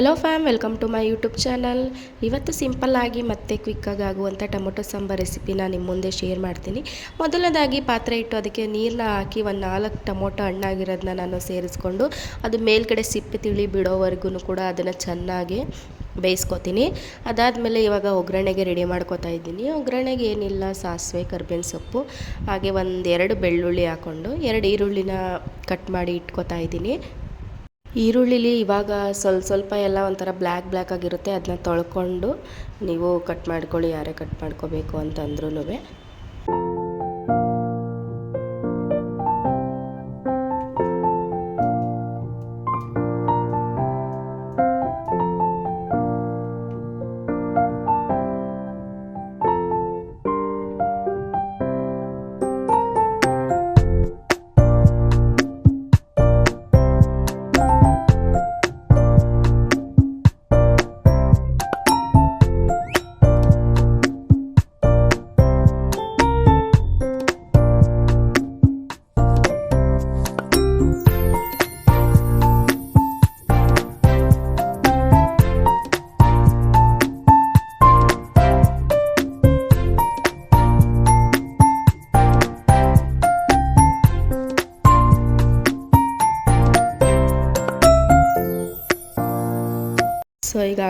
Hello fam welcome to my YouTube channel ಇವತ್ತು ಸಿಂಪಲ್ಲಾಗಿ ಮತ್ತು ಕ್ವಿಕ್ಕಾಗಿ ಆಗುವಂಥ ಟೊಮೊಟೊ ಸಾಂಬಾರ್ ರೆಸಿಪಿನ ನಿಮ್ಮ ಮುಂದೆ ಶೇರ್ ಮಾಡ್ತೀನಿ. ಮೊದಲನೇದಾಗಿ ಪಾತ್ರೆ ಇಟ್ಟು ಅದಕ್ಕೆ ನೀರನ್ನ ಹಾಕಿ ಒಂದು ನಾಲ್ಕು ಟೊಮೊಟೊ ಹಣ್ಣಾಗಿರೋದನ್ನ ನಾನು ಸೇರಿಸ್ಕೊಂಡು ಅದು ಮೇಲ್ಗಡೆ ಸಿಪ್ಪೆ ತಿಳಿ ಬಿಡೋವರೆಗೂ ಕೂಡ ಅದನ್ನು ಚೆನ್ನಾಗಿ ಬೇಯಿಸ್ಕೊತೀನಿ. ಅದಾದಮೇಲೆ ಇವಾಗ ಒಗ್ಗರಣೆಗೆ ರೆಡಿ ಮಾಡ್ಕೋತಾ ಇದ್ದೀನಿ. ಒಗ್ಗರಣೆಗೆ ಏನಿಲ್ಲ, ಸಾಸಿವೆ, ಕರ್ಬೇವಿನ ಸೊಪ್ಪು, ಹಾಗೆ ಒಂದು ಎರಡು ಬೆಳ್ಳುಳ್ಳಿ ಹಾಕ್ಕೊಂಡು ಎರಡು ಈರುಳ್ಳಿನ ಕಟ್ ಮಾಡಿ ಇಟ್ಕೋತಾ ಇದ್ದೀನಿ. ಈರುಳ್ಳಿಲಿ ಇವಾಗ ಸ್ವಲ್ಪ ಸ್ವಲ್ಪ ಎಲ್ಲ ಒಂಥರ ಬ್ಲ್ಯಾಕ್ ಬ್ಲ್ಯಾಕ್ ಆಗಿರುತ್ತೆ ಅದನ್ನ ತೊಳ್ಕೊಂಡು ನೀವು ಕಟ್ ಮಾಡ್ಕೊಳ್ಳಿ, ಯಾರೇ ಕಟ್ ಮಾಡ್ಕೋಬೇಕು ಅಂತಂದ್ರೂ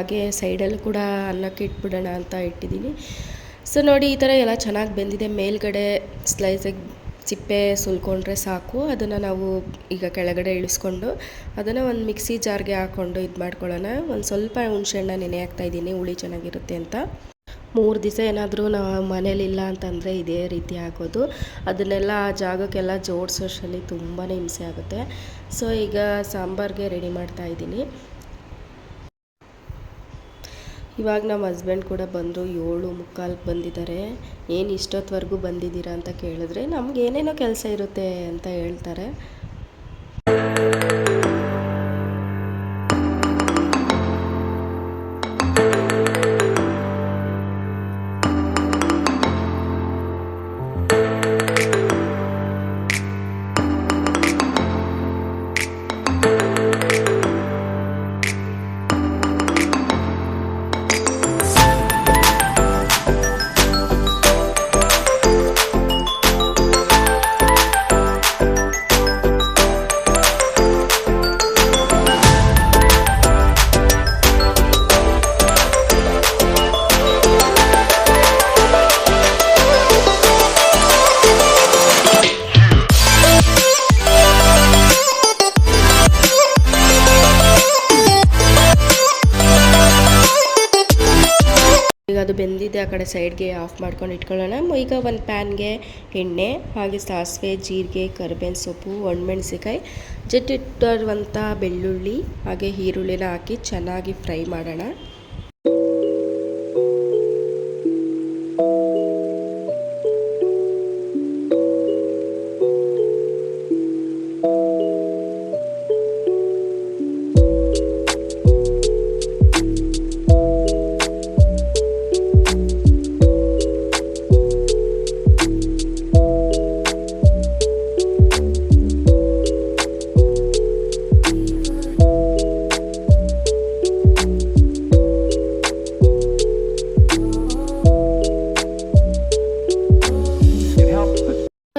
ಹಾಗೆ ಸೈಡಲ್ಲಿ ಕೂಡ ಅನ್ನಕ್ಕೆ ಇಟ್ಬಿಡೋಣ ಅಂತ ಇಟ್ಟಿದ್ದೀನಿ. ಸೊ ನೋಡಿ, ಈ ಥರ ಎಲ್ಲ ಚೆನ್ನಾಗಿ ಬೆಂದಿದೆ. ಮೇಲ್ಗಡೆ ಸ್ಲೈಸಾಗಿ ಸಿಪ್ಪೆ ಸುಲ್ಕೊಂಡ್ರೆ ಸಾಕು. ಅದನ್ನು ನಾವು ಈಗ ಕೆಳಗಡೆ ಇಳಿಸ್ಕೊಂಡು ಅದನ್ನು ಒಂದು ಮಿಕ್ಸಿ ಜಾರ್ಗೆ ಹಾಕ್ಕೊಂಡು ಇದು ಮಾಡ್ಕೊಳ್ಳೋಣ. ಒಂದು ಸ್ವಲ್ಪ ಹುಣಸೆಹಣ್ಣ ನೆನೆ ಹಾಕ್ತಾ ಇದ್ದೀನಿ. ಹುಳಿ ಚೆನ್ನಾಗಿರುತ್ತೆ ಅಂತ. ಮೂರು ದಿವಸ ಏನಾದರೂ ನಾವು ಮನೇಲಿಲ್ಲ ಅಂತಂದರೆ ಇದೇ ರೀತಿ ಆಗೋದು ಅದನ್ನೆಲ್ಲ ಆ ಜಾಗಕ್ಕೆಲ್ಲ ಜೋಡಿಸೋಷ್ಟರಲ್ಲಿ ತುಂಬಾ ಹಿಂಸೆ ಆಗುತ್ತೆ. ಸೊ ಈಗ ಸಾಂಬಾರಿಗೆ ರೆಡಿ ಮಾಡ್ತಾ ಇದ್ದೀನಿ. ಇವಾಗ ನಮ್ಮ ಹಸ್ಬೆಂಡ್ ಕೂಡ ಬಂದರು ಏಳು ಮುಕ್ಕಾಲ್ಗೆ ಬಂದಿದ್ದಾರೆ ಏನು ಇಷ್ಟೊತ್ತವರೆಗೂ ಬಂದಿದ್ದೀರಾ ಅಂತ ಕೇಳಿದ್ರೆ ನಮ್ಗೆ ಏನೇನೋ ಕೆಲಸ ಇರುತ್ತೆ ಅಂತ ಹೇಳ್ತಾರೆ. ಕಡೆ ಸೈಡ್ಗೆ ಆಫ್ ಮಾಡ್ಕೊಂಡು ಇಟ್ಕೊಳ್ಳೋಣ. ಈಗ ಒಂದು ಪ್ಯಾನ್ಗೆ ಎಣ್ಣೆ, ಹಾಗೆ ಸಾಸಿವೆ, ಜೀರಿಗೆ, ಕರಿಬೇವಿನ ಸೊಪ್ಪು ಒಣಮೆಣ್ಸಿಕಾಯಿ ಜಟ್ಟಿಟ್ಟಿರುವಂಥ ಬೆಳ್ಳುಳ್ಳಿ, ಹಾಗೆ ಈರುಳ್ಳಿನ ಹಾಕಿ ಚೆನ್ನಾಗಿ ಫ್ರೈ ಮಾಡೋಣ.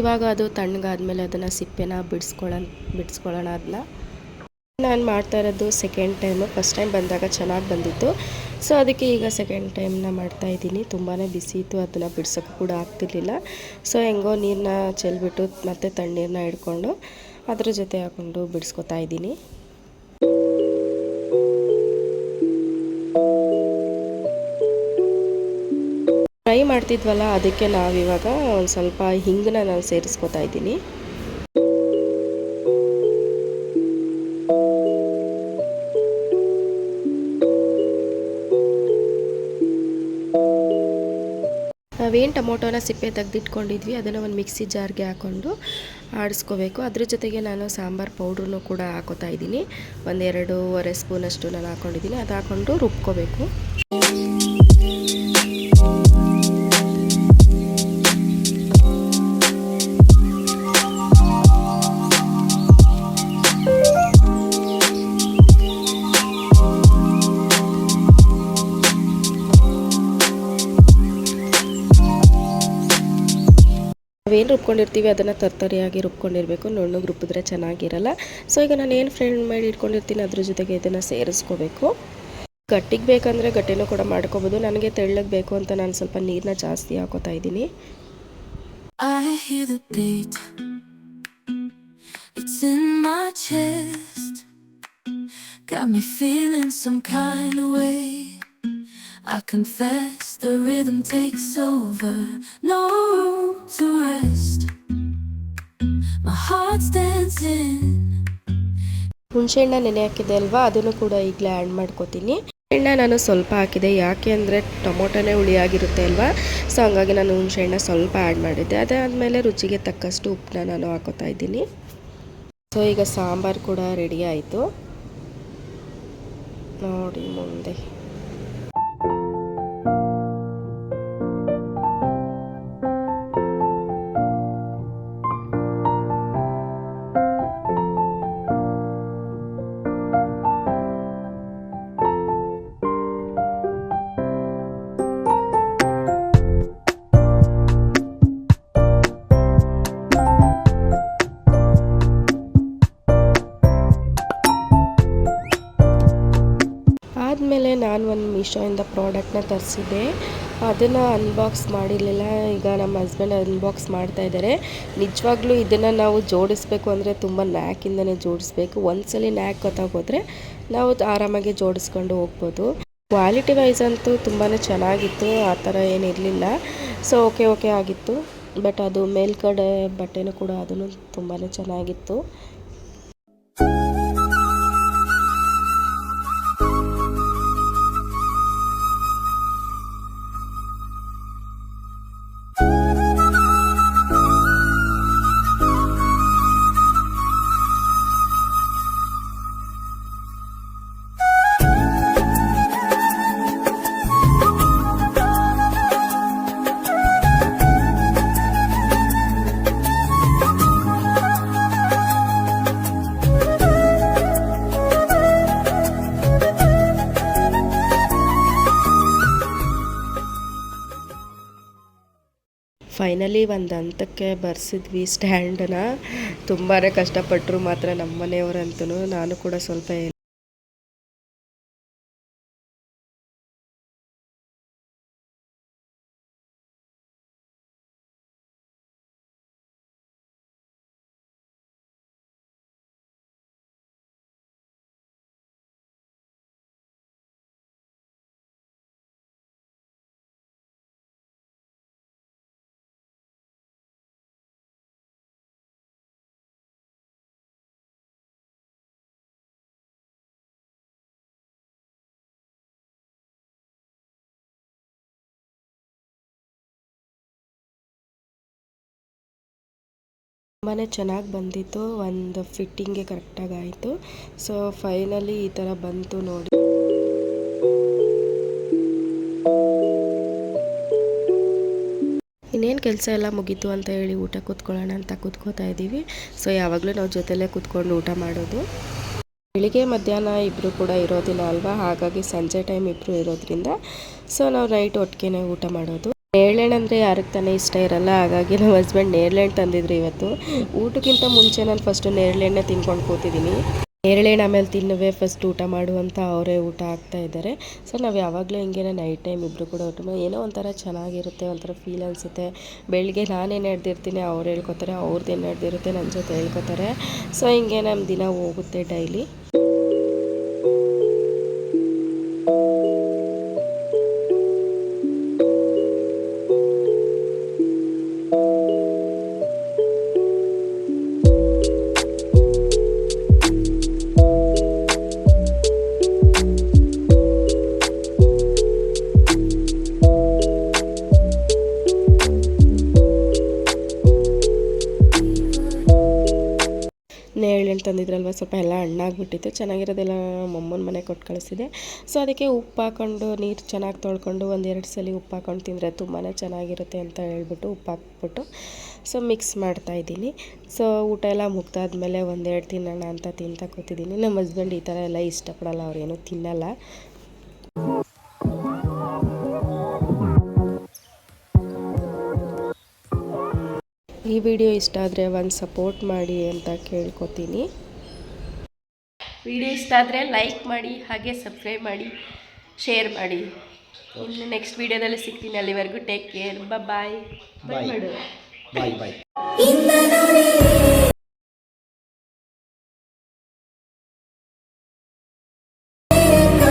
ಇವಾಗ ಅದು ತಣ್ಣಗಾದ್ಮೇಲೆ ಅದನ್ನು ಸಿಪ್ಪೆನ ಬಿಡಿಸ್ಕೊಳ್ಳೋ ಬಿಡಿಸ್ಕೊಳ್ಳೋಣ ಅದನ್ನ ನಾನು ಮಾಡ್ತಾ ಇರೋದು ಸೆಕೆಂಡ್ ಟೈಮು ಫಸ್ಟ್ ಟೈಮ್ ಬಂದಾಗ ಚೆನ್ನಾಗಿ ಬಂದಿತ್ತು. ಸೊ ಅದಕ್ಕೆ ಈಗ ಸೆಕೆಂಡ್ ಟೈಮ್ನ ಮಾಡ್ತಾ ಇದ್ದೀನಿ. ತುಂಬಾ ಬಿಸಿ ಇತ್ತು. ಅದನ್ನು ಬಿಡ್ಸೋಕ್ಕೆ ಕೂಡ ಆಗ್ತಿರ್ಲಿಲ್ಲ. ಸೊ ಹೆಂಗೋ ನೀರನ್ನ ಚೆಲ್ಬಿಟ್ಟು ಮತ್ತು ತಣ್ಣೀರನ್ನ ಹಿಡ್ಕೊಂಡು ಅದ್ರ ಜೊತೆ ಹಾಕ್ಕೊಂಡು ಬಿಡಿಸ್ಕೊತಾ ಇದ್ದೀನಿ. ಮಾಡ್ತಿದ್ವಲ್ಲ, ಅದಕ್ಕೆ ನಾವಿವಾಗ ಒಂದು ಸ್ವಲ್ಪ ಹಿಂಗನ್ನ ನಾನು ಸೇರಿಸ್ಕೊತಾ ಇದ್ದೀನಿ. ನಾವೇನು ಟೊಮೊಟೊನ ಸಿಪ್ಪೆ ತೆಗೆದಿಟ್ಕೊಂಡಿದ್ವಿ, ಅದನ್ನು ಒಂದು ಮಿಕ್ಸಿ ಜಾರ್ಗೆ ಹಾಕ್ಕೊಂಡು ಆಡಿಸ್ಕೋಬೇಕು. ಅದ್ರ ಜೊತೆಗೆ ನಾನು ಸಾಂಬಾರು ಪೌಡ್ರನ್ನು ಕೂಡ ಹಾಕೋತಾ ಇದ್ದೀನಿ. ಒಂದೆರಡೂವರೆ ಸ್ಪೂನಷ್ಟು ನಾನು ಹಾಕ್ಕೊಂಡಿದ್ದೀನಿ ಅದು ಹಾಕ್ಕೊಂಡು ರುಬ್ಕೋಬೇಕು. ನಾವೇನು ರುಬ್ಕೊಂಡಿರ್ತೀವಿ ಅದನ್ನು ತರ್ತರಿಯಾಗಿ ರುಬ್ಕೊಂಡಿರಬೇಕು ನುಣ್ಣಗೆ ರುಬ್ಬಿದ್ರೆ ಚೆನ್ನಾಗಿರಲ್ಲ ಸೊ ಈಗ ನಾನು ಏನು ಫ್ರೆಂಡ್ ಮಾಡಿ ಇಟ್ಕೊಂಡಿರ್ತೀನಿ ಅದ್ರ ಜೊತೆಗೆ ಇದನ್ನು ಸೇರಿಸ್ಕೋಬೇಕು ಗಟ್ಟಿಗೆ ಬೇಕಂದರೆ ಗಟ್ಟಿನೂ ಕೂಡ ಮಾಡ್ಕೋಬೋದು ನನಗೆ ತೆಳ್ಳಗೆ ಬೇಕು ಅಂತ ನಾನು ಸ್ವಲ್ಪ ನೀರನ್ನ ಜಾಸ್ತಿ ಹಾಕೋತಾ ಇದ್ದೀನಿ. Got me feeling some kind of way. I confess the rhythm takes over. No to rest. My heart's dancing. ಹುಣಸೆಹಣ್ಣ ನೆನೆ ಹಾಕಿದೆ ಅಲ್ವಾ? ಅದನ್ನು ಕೂಡ ಈಗಲೇ ಆ್ಯಡ್ ಮಾಡ್ಕೋತೀನಿ. ಹುಣಸೆಹಣ್ಣ ನಾನು ಸ್ವಲ್ಪ ಹಾಕಿದೆ. ಯಾಕೆ ಅಂದರೆ ಟೊಮೊಟೊನೇ ಹುಳಿಯಾಗಿರುತ್ತೆ ಅಲ್ವಾ? ಸೊ ಹಂಗಾಗಿ ನಾನು ಹುಣಸೆಹಣ್ಣ ಸ್ವಲ್ಪ ಆ್ಯಡ್ ಮಾಡಿದ್ದೆ. ಅದಾದಮೇಲೆ ರುಚಿಗೆ ತಕ್ಕಷ್ಟು ಉಪ್ಪನ್ನ ನಾನು ಹಾಕೋತಾ ಇದ್ದೀನಿ. ಸೊ ಈಗ ಸಾಂಬಾರು ಕೂಡ ರೆಡಿ ಆಯಿತು. ನೋಡಿ ಮುಂದೆ. ಮೀಶೋಯಿಂದ ಪ್ರಾಡಕ್ಟ್ನ ತರಿಸಿದ್ದೆ. ಅದನ್ನು ಅನ್ಬಾಕ್ಸ್ ಮಾಡಿರಲಿಲ್ಲ. ಈಗ ನಮ್ಮ ಹಸ್ಬೆಂಡ್ ಅನ್ಬಾಕ್ಸ್ ಮಾಡ್ತಾ ಇದ್ದಾರೆ. ನಿಜವಾಗ್ಲೂ ಇದನ್ನು ನಾವು ಜೋಡಿಸ್ಬೇಕು ಅಂದರೆ ತುಂಬ ನ್ಯಾಕಿಂದನೇ ಜೋಡಿಸ್ಬೇಕು. ಒಂದ್ಸಲಿ ನ್ಯಾಕ್ ಗೊತ್ತಾಗೋದ್ರೆ ನಾವು ಆರಾಮಾಗಿ ಜೋಡಿಸ್ಕೊಂಡು ಹೋಗ್ಬೋದು. ಕ್ವಾಲಿಟಿ ವೈಸ್ ಅಂತೂ ತುಂಬಾ ಚೆನ್ನಾಗಿತ್ತು. ಆ ಥರ ಏನಿರಲಿಲ್ಲ ಸೊ ಓಕೆ ಓಕೆ ಆಗಿತ್ತು. ಬಟ್ ಅದು ಮೇಲ್ಗಡೆ ಬಟ್ಟೆನೂ ಕೂಡ ಅದನ್ನು ತುಂಬಾ ಚೆನ್ನಾಗಿತ್ತು. ಫೈನಲಿ ಒಂದು ಹಂತಕ್ಕೆ ಬರ್ಸಿದ್ವಿ ಸ್ಟ್ಯಾಂಡನ್ನ ತುಂಬಾ ಕಷ್ಟಪಟ್ಟರು ಮಾತ್ರ ನಮ್ಮ ಮನೆಯವರಂತೂ ನಾನು ಕೂಡ ಸ್ವಲ್ಪ ತುಂಬಾ ಚೆನ್ನಾಗಿ ಬಂದಿತ್ತು, ಒಂದು ಫಿಟ್ಟಿಂಗೆ ಕರೆಕ್ಟಾಗಿ ಆಯಿತು ಸೊ ಫೈನಲಿ ಈ ಥರ ಬಂತು ನೋಡಿ. ಇನ್ನೇನು ಕೆಲಸ ಎಲ್ಲ ಮುಗೀತು ಅಂತ ಹೇಳಿ ಊಟ ಕೂತ್ಕೊಳ್ಳೋಣ ಅಂತ ಕೂತ್ಕೋತಾ ಇದ್ದೀವಿ. ಸೊ ಯಾವಾಗಲೂ ನಾವು ಜೊತೆಲೇ ಕೂತ್ಕೊಂಡು ಊಟ ಮಾಡೋದು. ಬೆಳಿಗ್ಗೆ ಮಧ್ಯಾಹ್ನ ಇಬ್ಬರು ಕೂಡ ಇರೋದಿಲ್ಲ ಅಲ್ವಾ? ಹಾಗಾಗಿ ಸಂಜೆ ಟೈಮ್ ಇಬ್ಬರು ಇರೋದ್ರಿಂದ. ಸೊ ನಾವು ನೈಟ್ ಒಟ್ಟಿಗೆ ಊಟ ಮಾಡೋದು. ನೇರಳೆಣ್ಣು ಅಂದರೆ ಯಾರಿಗೆ ತಾನೇ ಇಷ್ಟ ಇರಲ್ಲ, ಹಾಗಾಗಿ ನಮ್ಮ ಹಸ್ಬೆಂಡ್ ನೇರಳೆಣ್ಣು ತಂದಿದ್ರು ಇವತ್ತು. ಊಟಕ್ಕಿಂತ ಮುಂಚೆ ನಾನು ಫಸ್ಟು ನೇರಳೆಣ್ಣೆ ತಿನ್ಕೊಂಡು ಕೂತಿದ್ದೀನಿ ನೇರಳೆಣ್ಣು ಆಮೇಲೆ ತಿನ್ನುವೆ ಫಸ್ಟ್ ಊಟ ಮಾಡುವಂಥ ಅವರೇ ಊಟ ಆಗ್ತಾ ಇದ್ದಾರೆ ಸೊ ನಾವು ಯಾವಾಗಲೂ ಹಿಂಗೆ ನೈಟ್ ಟೈಮ್ ಇಬ್ಬರು ಕೂಡ ಊಟ ಏನೋ ಒಂಥರ ಚೆನ್ನಾಗಿರುತ್ತೆ, ಒಂಥರ ಫೀಲ್ ಅನಿಸುತ್ತೆ. ಬೆಳಿಗ್ಗೆ ನಾನೇನು ಹಿಡ್ದಿರ್ತೀನಿ ಅವ್ರು ಹೇಳ್ಕೊತಾರೆ ಅವ್ರದ್ದು ಏನು ಹಿಡ್ದಿರುತ್ತೆ ನನ್ನ ಜೊತೆ ಹೇಳ್ಕೊತಾರೆ. ಸೊ ಹಿಂಗೆ ನಮ್ಮ ದಿನ ಹೋಗುತ್ತೆ ಡೈಲಿ ತಂದಿದ್ರಲ್ವ ಸ್ವಲ್ಪ ಎಲ್ಲ ಹಣ್ಣಾಗ್ಬಿಟ್ಟಿತ್ತು ಚೆನ್ನಾಗಿರೋದೆಲ್ಲ ಮಮ್ಮನ ಮನೆ ಕೊಟ್ಟು ಕಳಿಸಿದೆ. ಸೊ ಅದಕ್ಕೆ ಉಪ್ಪು ಹಾಕೊಂಡು, ನೀರು ಚೆನ್ನಾಗಿ ತೊಳ್ಕೊಂಡು ಒಂದೆರಡು ಸಲ ಉಪ್ಪು ಹಾಕೊಂಡು ತಿಂದರೆ ತುಂಬಾ ಚೆನ್ನಾಗಿರುತ್ತೆ ಅಂತ ಹೇಳ್ಬಿಟ್ಟು ಉಪ್ಪು ಹಾಕ್ಬಿಟ್ಟು ಸೊ ಮಿಕ್ಸ್ ಮಾಡ್ತಾ ಇದ್ದೀನಿ. ಸೊ ಊಟ ಎಲ್ಲ ಮುಗ್ದಾದ್ಮೇಲೆ ಒಂದೆರಡು ತಿನ್ನೋಣ ಅಂತ ತಿಂತಾ ಕೂತಿದ್ದೀನಿ. ನಮ್ಮ ಹಸ್ಬೆಂಡ್ ಈ ಥರ ಎಲ್ಲ ಇಷ್ಟಪಡಲ್ಲ ಅವ್ರೇನು ತಿನ್ನಲ್ಲ. ಈ ವಿಡಿಯೋ ಇಷ್ಟ ಆದರೆ ಒಂದು ಸಪೋರ್ಟ್ ಮಾಡಿ ಅಂತ ಕೇಳ್ಕೊತೀನಿ. ವಿಡಿಯೋ ಇಷ್ಟ ಆದರೆ ಲೈಕ್ ಮಾಡಿ ಹಾಗೆ ಸಬ್ಸ್ಕ್ರೈಬ್ ಮಾಡಿ ಶೇರ್ ಮಾಡಿ. ಇನ್ನು ನೆಕ್ಸ್ಟ್ ವಿಡಿಯೋದಲ್ಲಿ ಸಿಗ್ತೀನಿ ಅಲ್ಲಿವರೆಗೂ. ಟೇಕ್ ಕೇರ್ ಬಾಯ್ ಬಾಯ್ ಮಾಡು ಬಾಯ್ ಬಾಯ್